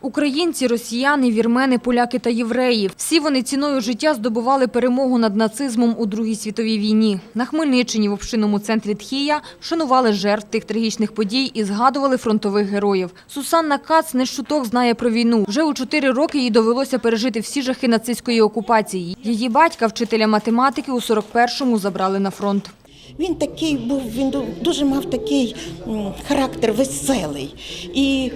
Українці, росіяни, вірмени, поляки та євреї – всі вони ціною життя здобували перемогу над нацизмом у Другій світовій війні. На Хмельниччині в общинному центрі Тхія вшанували жертв тих трагічних подій і згадували фронтових героїв. Сусанна Кац не з чуток знає про війну. Вже у чотири роки їй довелося пережити всі жахи нацистської окупації. Її батька, вчителя математики, у 41-му забрали на фронт. Він такий був, він дуже мав такий характер веселий і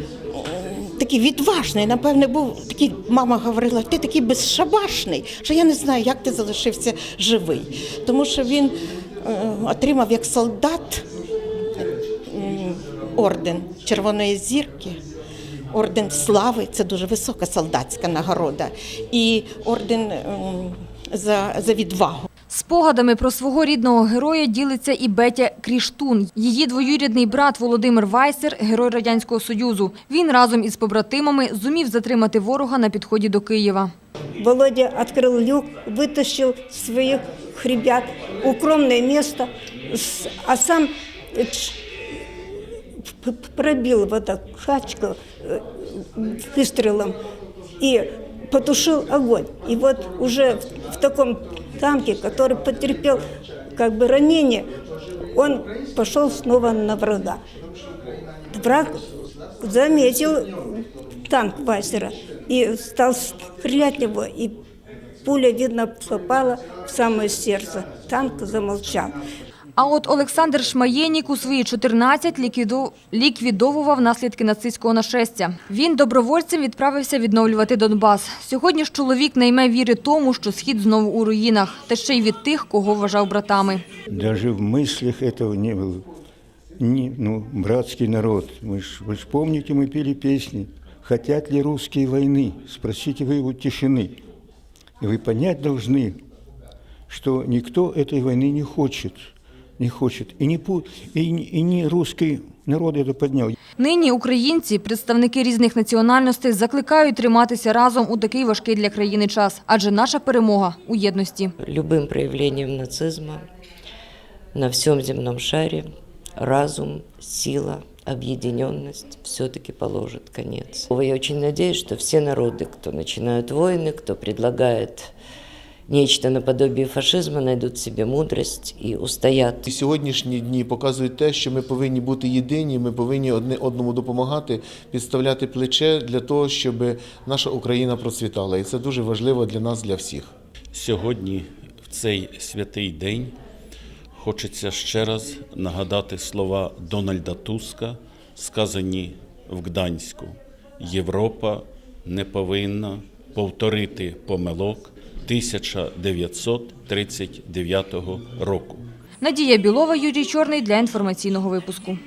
такий відважний. Напевне, був такий, мама говорила, ти такий безшабашний, що я не знаю, як ти залишився живий. Тому що він е, отримав як солдат орден Червоної зірки. Орден слави це дуже висока солдатська нагорода, і орден за, за відвагу. Спогадами про свого рідного героя ділиться і Бетя Кріштун. Її двоюрідний брат Володимир Вайсер – герой Радянського Союзу. Він разом із побратимами зумів затримати ворога на підході до Києва. Володя открыл люк, вытащил своих ребят, укромное место, с- а сам э, ч- п- п- пробил вот так хачку э, выстрелом и потушил огонь. И вот уже в, в таком танке, который потерпел как бы ранение, он пошел снова на врага. Враг заметил танк Вайсера и стал стрелять в него, и пуля, видно, попала в самое сердце. Танк замолчал. А от Олександр Шмаєнік у свої 14 ліквіду- ліквідовував наслідки нацистського нашестя. Він добровольцем відправився відновлювати Донбас. Сьогодні ж чоловік не йме віри тому, що схід знову у руїнах, та ще й від тих, кого вважав братами. Даже в мыслях этого не было. Не, ну, братский народ. Мы ж, вы ж помните, мы пели песни. Хотят ли русские войны? Спросите вы у тишины. И вы понять должны, что никто этой войны не хочет. Не хочет. И не, пу- и, не- и не русский народ это поднял. Нині українці, представники різних національностей, закликають триматися разом у такий важкий для країни час, адже наша перемога у єдності. любым проявлением нацизма на всем земном шаре разум, сила, объединенность все-таки положит конец. Я очень надеюсь, что все народы, кто начинают войны, кто предлагает нечто наподобие фашизма, найдут в себе мудрость и устоят І сьогоднішні дні показують те, що ми повинні бути єдині, ми повинні одне одному допомагати, підставляти плече для того, щоб наша Україна процвітала. І це дуже важливо для нас, для всіх. Сьогодні, в цей святий день, хочеться ще раз нагадати слова Дональда Туска, сказані в Гданську. Європа не повинна повторити помилок 1939 року. Надія Білова, Юрій Чорний для інформаційного випуску.